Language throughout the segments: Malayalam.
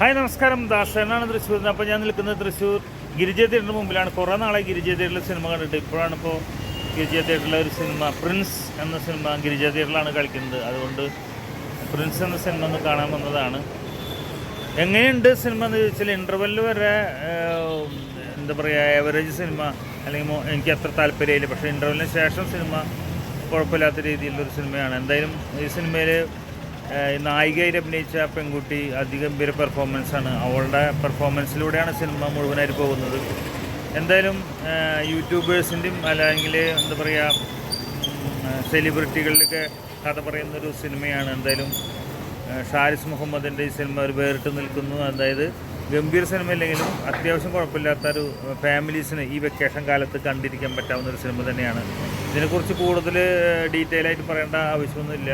ഹായ് നമസ്കാരം. ദാസ് എന്നാണ് തൃശ്ശൂർ അപ്പോൾ ഞാൻ നിൽക്കുന്നത് തൃശ്ശൂർ ഗിരിജ തിയേറ്ററിന് മുമ്പിലാണ്. കുറേ നാളെ ഗിരിജ തിയേറ്ററിൽ സിനിമ കണ്ടിട്ട്. ഇപ്പോഴാണ് ഇപ്പോൾ ഗിരിജ തിയേറ്ററിലെ ഒരു സിനിമ പ്രിൻസ് എന്ന സിനിമ ഗിരിജ തിയേറ്ററിലാണ് കളിക്കുന്നത്. അതുകൊണ്ട് പ്രിൻസ് എന്ന സിനിമ ഒന്ന് കാണാൻ വന്നതാണ്. എങ്ങനെയുണ്ട് സിനിമ എന്ന് ചോദിച്ചാൽ ഇന്റർവെല്ലിൽ വരെ എന്താ പറയുക ഏവറേജ് സിനിമ. അല്ലെങ്കിൽ എനിക്ക് അത്ര താല്പര്യമില്ല. പക്ഷേ ഇന്റർവെല്ലിന് ശേഷം സിനിമ കുഴപ്പമില്ലാത്ത രീതിയിലുള്ളൊരു സിനിമയാണ്. എന്തായാലും ഈ സിനിമയിൽ നായികയായിട്ട് അഭിനയിച്ച പെൺകുട്ടി അതിഗംഭീര പെർഫോമൻസാണ് അവളുടെ പെർഫോമൻസിലൂടെയാണ് സിനിമ മുഴുവനായിട്ട് പോകുന്നത്. എന്തായാലും യൂട്യൂബേഴ്സിന്റെയും അല്ലെങ്കിൽ എന്താ പറയുക സെലിബ്രിറ്റികളുടെയൊക്കെ കഥ പറയുന്നൊരു സിനിമയാണ് എന്തായാലും ഷാരിസ് മുഹമ്മദിന്റെ ഈ സിനിമ ഒരു വേറിട്ട് നിൽക്കുന്നു. അതായത് ഗംഭീര സിനിമയില്ലെങ്കിലും അത്യാവശ്യം കുഴപ്പമില്ലാത്ത ഒരു ഫാമിലീസിന് ഈ വെക്കേഷൻ കാലത്ത് കണ്ടിരിക്കാൻ പറ്റാവുന്ന ഒരു സിനിമ തന്നെയാണ്. ഇതിനെക്കുറിച്ച് കൂടുതൽ ഡീറ്റെയിൽ ആയിട്ട് പറയേണ്ട ആവശ്യമൊന്നുമില്ല.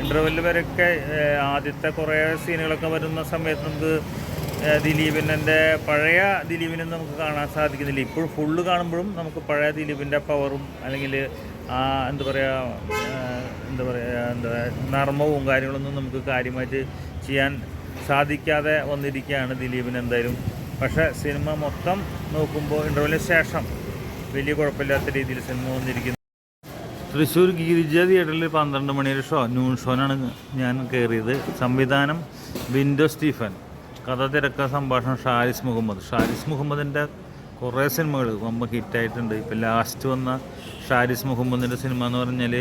ഇന്റർവെല്ലിൽ വരെയൊക്കെ ആദ്യത്തെ കുറേ സീനുകളൊക്കെ വരുന്ന സമയത്ത് നമുക്ക് ദിലീപിന്റെ പഴയ ദിലീപിനൊന്നും നമുക്ക് കാണാൻ സാധിക്കുന്നില്ല. ഇപ്പോൾ ഫുള്ള് കാണുമ്പോഴും നമുക്ക് പഴയ ദിലീപിന്റെ പവറും അല്ലെങ്കിൽ ആ എന്താ പറയുക എന്താ പറയുക എന്താ നർമ്മവും കാര്യങ്ങളൊന്നും നമുക്ക് കാര്യമായിട്ട് ചെയ്യാൻ സാധിക്കാതെ വന്നിരിക്കുകയാണ് ദിലീപിന് എന്തായാലും. പക്ഷേ സിനിമ മൊത്തം നോക്കുമ്പോൾ ഇന്റർവെല്ലിന് ശേഷം വലിയ കുഴപ്പമില്ലാത്ത രീതിയിൽ സിനിമ വന്നിരിക്കുന്നു. തൃശ്ശൂർ ഗിരിജ തിയേറ്ററിൽ പന്ത്രണ്ട് മണിയുടെ ഷോ നൂൺ ഷോനാണ് ഞാൻ കയറിയത് സംവിധാനം വിൻഡോ സ്റ്റീഫൻ കഥ തിരക്ക സംഭാഷണം ഷാരിസ് മുഹമ്മദ്. ഷാരിസ് മുഹമ്മദിന്റെ കുറേ സിനിമകൾ വമ്പ ഹിറ്റായിട്ടുണ്ട്. ഇപ്പം ലാസ്റ്റ് വന്ന ഷാരിസ് മുഹമ്മദിന്റെ സിനിമ എന്ന് പറഞ്ഞാൽ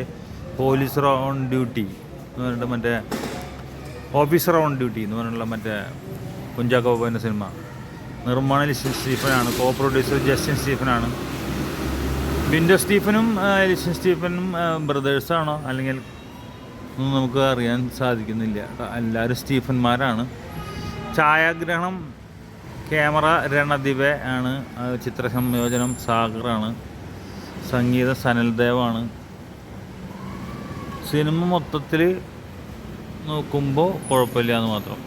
പോലീസ് ഓൺ ഡ്യൂട്ടി എന്ന് പറഞ്ഞിട്ട് മറ്റേ ഓഫീസർ ഓൺ ഡ്യൂട്ടി എന്ന് പറഞ്ഞുള്ള മറ്റേ കുഞ്ചാക്കോ ബോബന്റെ സിനിമ. നിർമ്മാണ സ്റ്റീഫനാണ് കോ പ്രൊഡ്യൂസർ ജസ്റ്റിൻ സ്റ്റീഫനാണ്. ബിൻഡോ സ്റ്റീഫനും എലിഷൻ സ്റ്റീഫനും ബ്രദേഴ്സാണോ? അല്ലെങ്കിൽ ഒന്നും നമുക്ക് അറിയാൻ സാധിക്കുന്നില്ല. എല്ലാവരും സ്റ്റീഫന്മാരാണ് ഛായാഗ്രഹണം ക്യാമറ രണദിവെ ആണ്. ചിത്ര സംയോജനം സാഗറാണ് സംഗീത സനൽദേവാണ് സിനിമ മൊത്തത്തിൽ നോക്കുമ്പോൾ കുഴപ്പമില്ല എന്ന് മാത്രം.